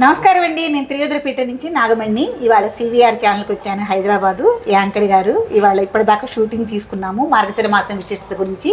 నమస్కారం అండి. నేను త్రియోద్రపేట నుంచి నాగమణి. ఇవాళ సివిఆర్ ఛానల్కి వచ్చాను హైదరాబాదు. యాంకర్ గారు ఇవాళ ఇప్పటిదాకా షూటింగ్ తీసుకున్నాము. మార్గశిర మాసం విశిష్టత గురించి.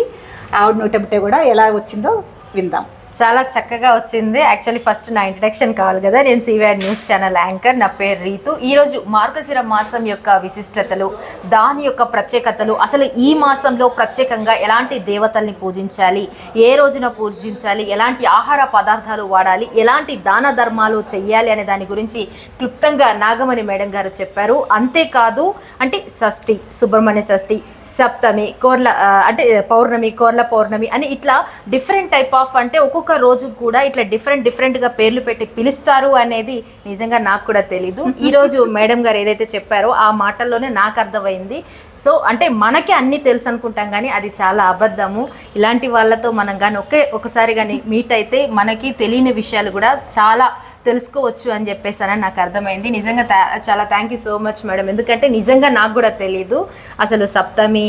ఆవిడ నోటబిట్టే కూడా ఎలా వచ్చిందో విందాం. చాలా చక్కగా వచ్చింది. యాక్చువల్లీ ఫస్ట్ నా ఇంట్రడక్షన్ కావాలి కదా. నేను సివిఆర్ న్యూస్ ఛానల్ యాంకర్ నా పేరు రీతు. ఈరోజు మార్గశిర మాసం యొక్క విశిష్టతలు దాని యొక్క ప్రత్యేకతలు అసలు ఈ మాసంలో ప్రత్యేకంగా ఎలాంటి దేవతల్ని పూజించాలి ఏ రోజున పూజించాలి ఎలాంటి ఆహార పదార్థాలు వాడాలి ఎలాంటి దాన ధర్మాలు చెయ్యాలి అనే దాని గురించి క్లుప్తంగా నాగమణి మేడం గారు చెప్పారు. అంతేకాదు అంటే షష్ఠి సుబ్రహ్మణ్య షష్ఠి సప్తమి కోర్ల అంటే పౌర్ణమి కోర్ల పౌర్ణమి అని ఇట్లా డిఫరెంట్ టైప్ ఆఫ్ అంటే ఒక్కొక్క ఒక్కొక్క రోజు కూడా ఇట్లా డిఫరెంట్ డిఫరెంట్గా పేర్లు పెట్టి పిలుస్తారు అనేది నిజంగా నాకు కూడా తెలీదు. ఈరోజు మేడం గారు ఏదైతే చెప్పారో ఆ మాటల్లోనే నాకు అర్థమైంది. సో అంటే మనకి అన్నీ తెలుసు అనుకుంటాం కానీ అది చాలా అబద్ధము. ఇలాంటి వాళ్ళతో మనం కానీ ఒకే ఒకసారి కానీ మీట్ అయితే మనకి తెలియని విషయాలు కూడా చాలా తెలుసుకోవచ్చు అని చెప్పేసానని నాకు అర్థమైంది. నిజంగా చాలా thank you so much madam ఎందుకంటే నిజంగా నాకు కూడా తెలీదు. అసలు సప్తమి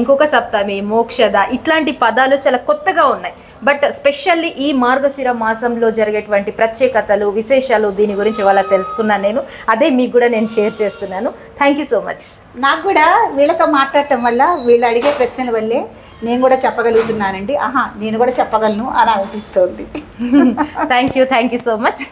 ఇంకొక సప్తమి మోక్షద ఇట్లాంటి పదాలు చాలా కొత్తగా ఉన్నాయి. బట్ స్పెషల్లీ ఈ మార్గశిర మాసంలో జరిగేటువంటి ప్రత్యేకతలు విశేషాలు దీని గురించి వాళ్ళ తెలుసుకున్నాను నేను. అదే మీకు కూడా నేను షేర్ చేస్తున్నాను. థ్యాంక్ యూ సో మచ్ నాకు కూడా వీళ్ళతో మాట్లాడటం వల్ల వీళ్ళు అడిగే ప్రశ్నల వల్లే నేను కూడా చెప్పగలుగుతున్నానండి. ఆహా నేను కూడా చెప్పగలను అని అనిపిస్తోంది. Thank you thank you so much